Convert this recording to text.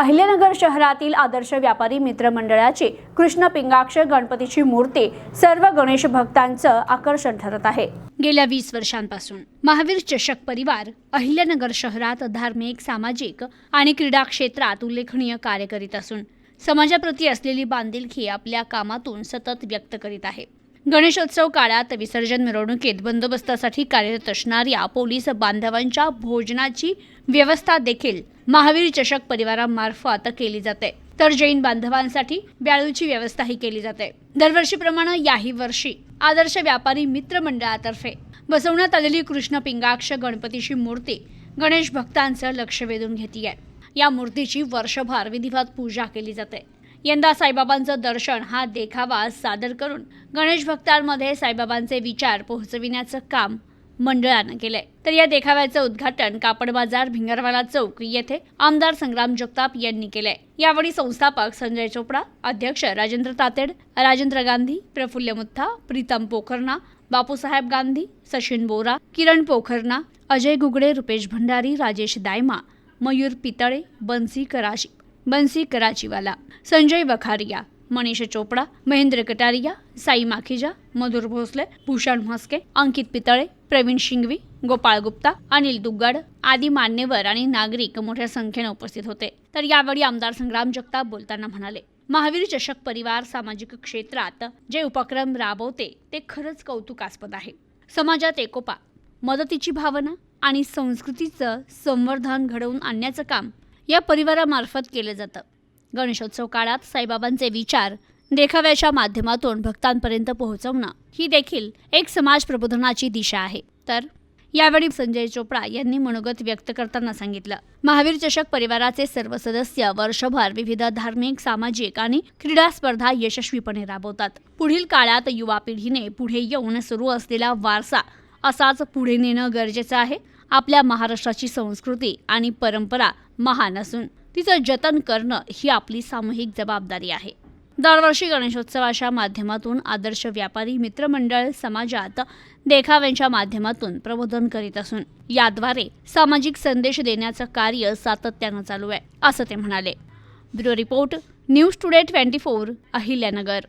अहिल्यानगर शहरातील आदर्श व्यापारी मित्र मंडळाची कृष्ण पिंगाक्ष गणपतीची मूर्ती सर्व गणेश भक्तांचं आकर्षण ठरत आहे. गेल्या वीस वर्षांपासून महावीर चषक परिवार अहिल्यानगर शहरात धार्मिक सामाजिक आणि क्रीडा क्षेत्रात उल्लेखनीय कार्य करीत असून समाजाप्रती असलेली बांधिलकी आपल्या कामातून सतत व्यक्त करीत आहे. गणेशोत्सव काळात विसर्जन मिरवणुकीत बंदोबस्तासाठी कार्यरत असणाऱ्या पोलीस बांधवांच्या भोजनाची व्यवस्था देखील महावीर चषक परिवारामार्फत केली जाते. तर जैन बांधवांसाठी ब्याळूची व्यवस्थाही केली जाते. दरवर्षीप्रमाणे याही वर्षी आदर्श व्यापारी मित्र मंडळातर्फे बसवण्यात आलेली कृष्ण पिंगाक्ष गणपतीची मूर्ती गणेश भक्तांचं लक्ष वेधून घेते या मूर्तीची वर्षभर विधिवत पूजा केली जाते. यंदा साईबाबांचं दर्शन हा देखावा सादर करून गणेश भक्तांमध्ये साईबाबांचे विचार पोहोचविण्याचं काम मंडळानं केलंय. तर या देखाव्याचं उद्घाटन कापड बाजार भिंगरवाला चौक येथे आमदार संग्राम जगताप यांनी केलंय. यावेळी संस्थापक संजय चोपडा अध्यक्ष राजेंद्र तातेड राजेंद्र गांधी प्रफुल्ल मुत्था प्रीतम पोखरना बापूसाहेब गांधी सचिन बोरा किरण पोखरना अजय गुगडे रुपेश भंडारी राजेश दायमा मयूर पितळे बन्सी कराशी बन्सी कराचीवाला संजय वखारिया मनीष चोपडा महेंद्र कटारिया साई माखिजा मधुर भोसले भूषण म्हस्के अंकित पितळे प्रवीण शिंगवी गोपाळ गुप्ता अनिल दुग्गड आदी मान्यवर आणि नागरिक मोठ्या संख्येने उपस्थित होते. तर यावेळी आमदार संग्राम जगताप बोलताना म्हणाले महावीर चषक परिवार सामाजिक क्षेत्रात जे उपक्रम राबवते ते खरंच कौतुकास्पद आहे. समाजात एकोपा मदतीची भावना आणि संस्कृतीचं संवर्धन घडवून आणण्याचं काम या परिवारामार्फत केलं जातं. गणेशोत्सव काळात साईबाबांचे विचार देखाव्याच्या माध्यमातून भक्तांपर्यंत पोहोचवणं ही देखील एक समाज प्रबोधनाची दिशा आहे. तर यावेळी संजय चोपडा यांनी मनोगत व्यक्त करताना सांगितलं. महावीर चषक परिवाराचे सर्व सदस्य वर्षभर विविध धार्मिक सामाजिक आणि क्रीडा स्पर्धा यशस्वीपणे राबवतात. पुढील काळात युवा पिढीने पुढे येऊन सुरू असलेला वारसा असाच पुढे नेणं गरजेचं आहे. आपल्या महाराष्ट्राची संस्कृती आणि परंपरा महान असून तिचं जतन करणं ही आपली सामूहिक जबाबदारी आहे. दरवर्षी गणेशोत्सवाच्या माध्यमातून आदर्श व्यापारी मित्रमंडळ समाजात देखाव्यांच्या माध्यमातून प्रबोधन करीत असून याद्वारे सामाजिक संदेश देण्याचं कार्य सातत्यानं चालू आहे असं ते म्हणाले. Bureau report news today twenty four Ahilyanagar.